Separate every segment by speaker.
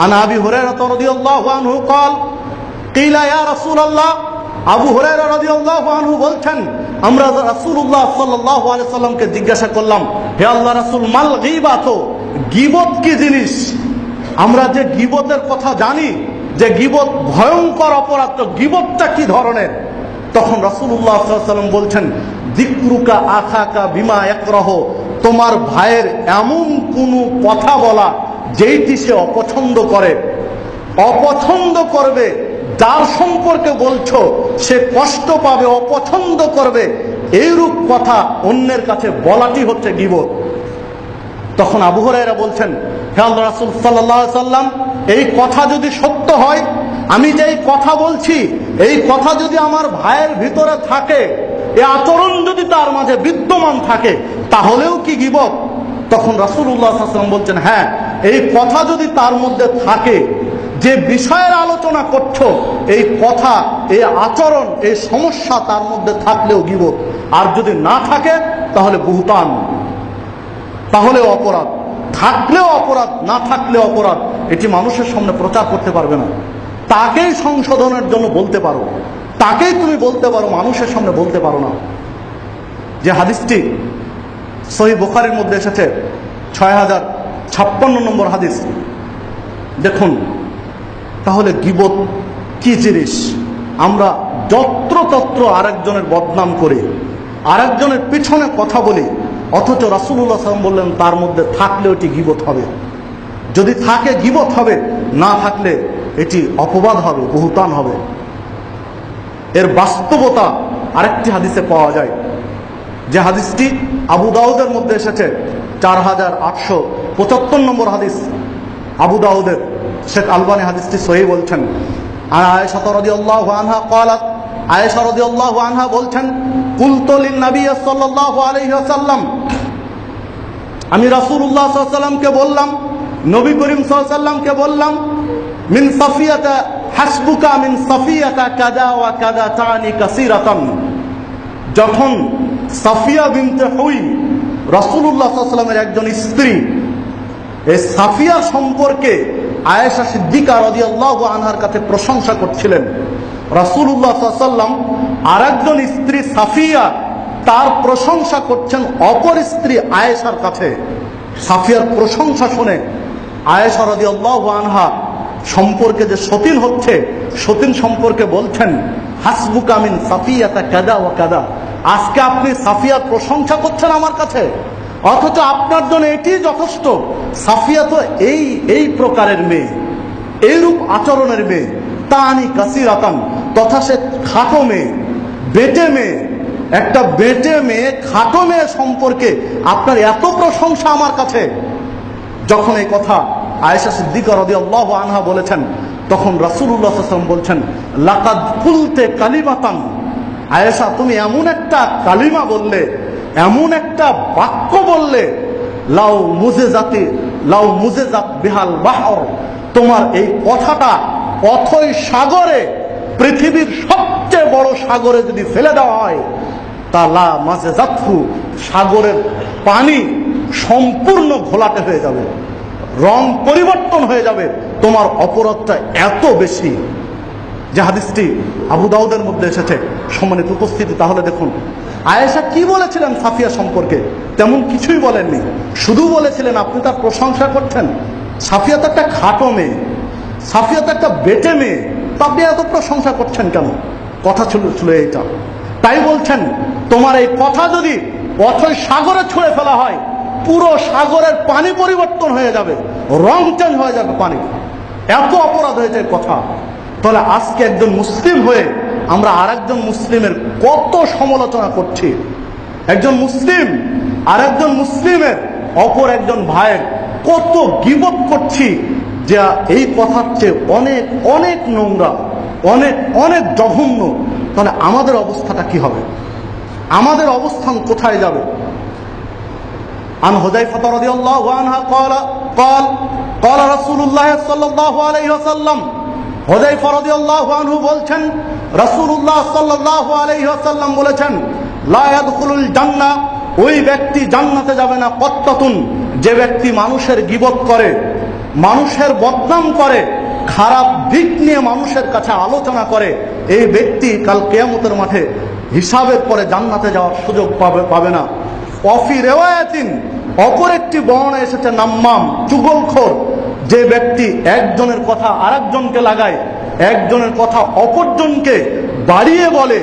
Speaker 1: عن ابي هريره رضي الله عنه قال قيل يا رسول الله আবু হুরায়রা রাদিয়াল্লাহু আনহু বলছেন আমরা রাসূলুল্লাহ সাল্লাল্লাহু আলাইহি সাল্লামকে জিজ্ঞাসা করলাম হে আল্লাহ রাসূল মাল গীবাত গীবত কি জিনিস আমরা যে গীবতের কথা জানি যে গীবত ভয়ঙ্কর অপরাধ তো গীবতটা কি ধরনের তখন রাসূলুল্লাহ সাল্লাল্লাহু আলাইহি সাল্লাম বলছেন দিকরুকা আখাকা বিমা একরহ তোমার ভাইয়ের এমন কোনো কথা বলা যেইটি সে অপছন্দ করে, অপছন্দ করবে, যার সম্পর্কে বলছো, সে কষ্ট পাবে, অপছন্দ করবে, এইরূপ কথা অন্যের কাছে বলাটি হচ্ছে গিবত। তখন আবু হরাইরা বলছেন, হে রাসূল সাল্লাল্লাহু সাল্লাম, এই কথা যদি সত্য হয়, আমি যে এই কথা বলছি, এই কথা যদি আমার ভাইয়ের ভিতরে থাকে, এ আচরণ যদি তার মাঝে বিদ্যমান থাকে, তাহলেও কি গিবত? তখন সাল্লাল্লাহু সাল্লাম বলছেন হ্যাঁ এই কথা যদি তার মধ্যে থাকে, যে বিষয়ের আলোচনা করছ, এই কথা, এই আচরণ, এই সমস্যা তার মধ্যে থাকলেও গিবত আর যদি না থাকে, তাহলে বুহতান। তাহলে অপরাধ। থাকলেও অপরাধ, না থাকলেও অপরাধ, এটি মানুষের সামনে প্রচার করতে পারবে না। তাকেই সংশোধনের জন্য বলতে পারো। তাকেই তুমি বলতে পারো, মানুষের সামনে বলতে পারো না। যে হাদিসটি সহি বোখারির মধ্যে এসেছে, ছয় হাজার ছাপ্পান্ন নম্বর হাদিস। দেখুন, তাহলে গিবত কি জিনিস? আমরা যত্রতত্র আরেকজনের বদনাম করি, আরেকজনের পিছনে কথা বলি, অথচ রাসুল্লাহ সাল্লাম বললেন, তার মধ্যে থাকলে ওটি গিবত হবে। যদি থাকে গিবত হবে, না থাকলে এটি অপবাদ হবে, বহুতান হবে। এর বাস্তবতা আরেকটি হাদিসে পাওয়া যায়। যে হাদিসটি আবু দাউদের মধ্যে এসেছে, চার হাজার আটশো পঁচাত্তর নম্বর হাদিস, আবু দাউদের শেখ আলবানি হাদিসটি সহি বলছেন। আর আয়েশা রদি আল্লাহ আনহা কলাত আয়েশা রদি আল্লাহ আনহা বলছেন কুলতলিন নবী সাল্লাহ আলহিহাসাল্লাম আমি রাসুল্লাহ সাল্লামকে বললাম, নবী করিম সাল্লামকে বললাম, মিন সাফিয়াতা হাসবুকা মিন সাফিয়াতা কাদা ওয়া কাদা তানি কাসিরাতান। যখন সাফিয়া বিনতে হুই, রাসূলুল্লাহ সাল্লাল্লাহু আলাইহি একজন স্ত্রী এই সাফিয়া সম্পর্কে আয়েশা সিদ্দিকা রাদিয়াল্লাহু আনহার কাছে প্রশংসা করছিলেন। রাসূলুল্লাহ সাল্লাম আর একজন স্ত্রী সাফিয়া তার প্রশংসা করছেন অপর স্ত্রী আয়েশার কাছে। সাফিয়ার প্রশংসা শুনে আয়েশা রাদিয়াল্লাহু আনহা সম্পর্কে যে সতীন হচ্ছে, সতীন সম্পর্কে বলছেন, হাসবুকা মিন সাফিয়াতা কাদা ও কাদা। আজকে আপনি সাফিয়ার প্রশংসা করছেন আমার কাছে। অথচ আপনার জন্য এটি যথেষ্ট। সাফিয়া তো এই এই প্রকারের মেয়ে। এইরূপ আচরণের মেয়ে। তানি কাসিরাতান, তথা সে খাটো মেয়ে। বেটে মেয়ে। একটা বেটে মেয়ে, খাটো মেয়ে সম্পর্কে আপনার এত প্রশংসা আমার কাছে। যখন এই কথা আয়েশা সিদ্দিকা রদি আল্লাহ আনহা বলেছেন, তখন রাসুল্লাহ আসলাম বলছেন, লাকাদ কুলতে কালিমাতান। আয়েশা, তুমি এমন একটা কালিমা বললে এমন একটা বাক্য বললে, লাউ মুজে জাতি লাউ মুজে জাত বিহাল বাহর তোমার এই কথাটা অথই সাগরে, পৃথিবীর সবচেয়ে বড় সাগরে যদি ফেলে দেওয়া হয়, তা লা মাঝে জাতফু সাগরের পানি সম্পূর্ণ ঘোলাটে হয়ে যাবে, রং পরিবর্তন হয়ে যাবে, তোমার অপরাধটা এত বেশি। যে হাদিসটি আবু দাউদের মধ্যে এসেছে, সম্মানিত উপস্থিতি, তাহলে দেখুন। আয়েশা কি বলেছিলেন সাফিয়া সম্পর্কে? তেমন কিছুই বলেননি। শুধু বলেছিলেন, আপনি তার প্রশংসা করছেন। সাফিয়া তো একটা খাটো মেয়ে। সাফিয়া তো একটা বেটে মেয়ে। তা আপনি এত প্রশংসা করছেন কেন? কথা ছিল ছিল এইটা। তাই বলছেন, তোমার এই কথা যদি অথই সাগরে ছুঁড়ে ফেলা হয়, পুরো সাগরের পানি পরিবর্তন হয়ে যাবে। রং চেঞ্জ হয়ে যাবে পানি। এত অপরাধ হয়েছে কথা। তাহলে আজকে একজন মুসলিম হয়ে আমরা আরেকজন মুসলিমের কত সমালোচনা করছি একজন মুসলিম আরেকজন মুসলিমের অপর একজন ভাইয়ের কত গিবত করছি যে এই কথার চেয়ে অনেক অনেক নোংরা অনেক অনেক জঘন্য তাহলে আমাদের অবস্থাটা কি হবে আমাদের অবস্থান কোথায় যাবে عن حذيفة رضي الله عنها قال قال قال رسول الله صلى الله عليه وسلم হুদাইফা রাদিয়াল্লাহু আনহু বলছেন, রাসূলুল্লাহ সাল্লাল্লাহু আলাইহি ওয়াসাল্লাম বলেছেন, লা ইয়াদখুলুল জান্নাহ ওই ব্যক্তি জান্নাতে যাবে না, কত্তাতুন, যে ব্যক্তি মানুষের গিবত করে, মানুষের বদনাম করে, খারাপ দিক নিয়ে মানুষের কাছে আলোচনা করে, এই ব্যক্তি কাল কেয়ামতের মাঠে হিসাবের পরে জান্নাতে যাওয়ার সুযোগ পাবে পাবে না। অফি রেওয়ায়াতিন, অপর একটি বর্ণনা এসেছে নাম্মাম চুগলখোর যে ব্যক্তি একজনের কথা আরেকজনকে লাগায়, একজনের কথা অপরজনকে বাড়িয়ে বলে,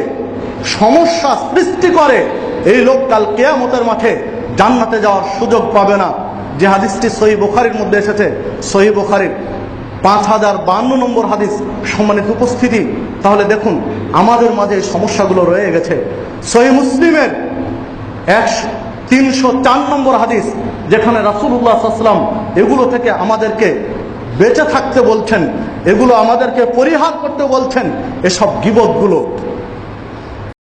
Speaker 1: সমস্যা সৃষ্টি করে, এই লোক কাল কেয়ামতের মাঠে জান্নাতে যাওয়ার সুযোগ পাবে না। যে হাদিসটি সহি বুখারির মধ্যে এসেছে। সহি বুখারির পাঁচ হাজার বান্ন নম্বর হাদিস সম্মানিত উপস্থিতি। তাহলে দেখুন, আমাদের মাঝে সমস্যাগুলো রয়ে গেছে। সহি মুসলিমের একশো তিনশো চার নম্বর হাদিস, যেখানে রাসুল্লাহ সাল্লাম এগুলো থেকে আমাদেরকে বেঁচে থাকতে বলছেন, এগুলো আমাদেরকে পরিহার করতে বলছেন, এসব গিবতগুলো।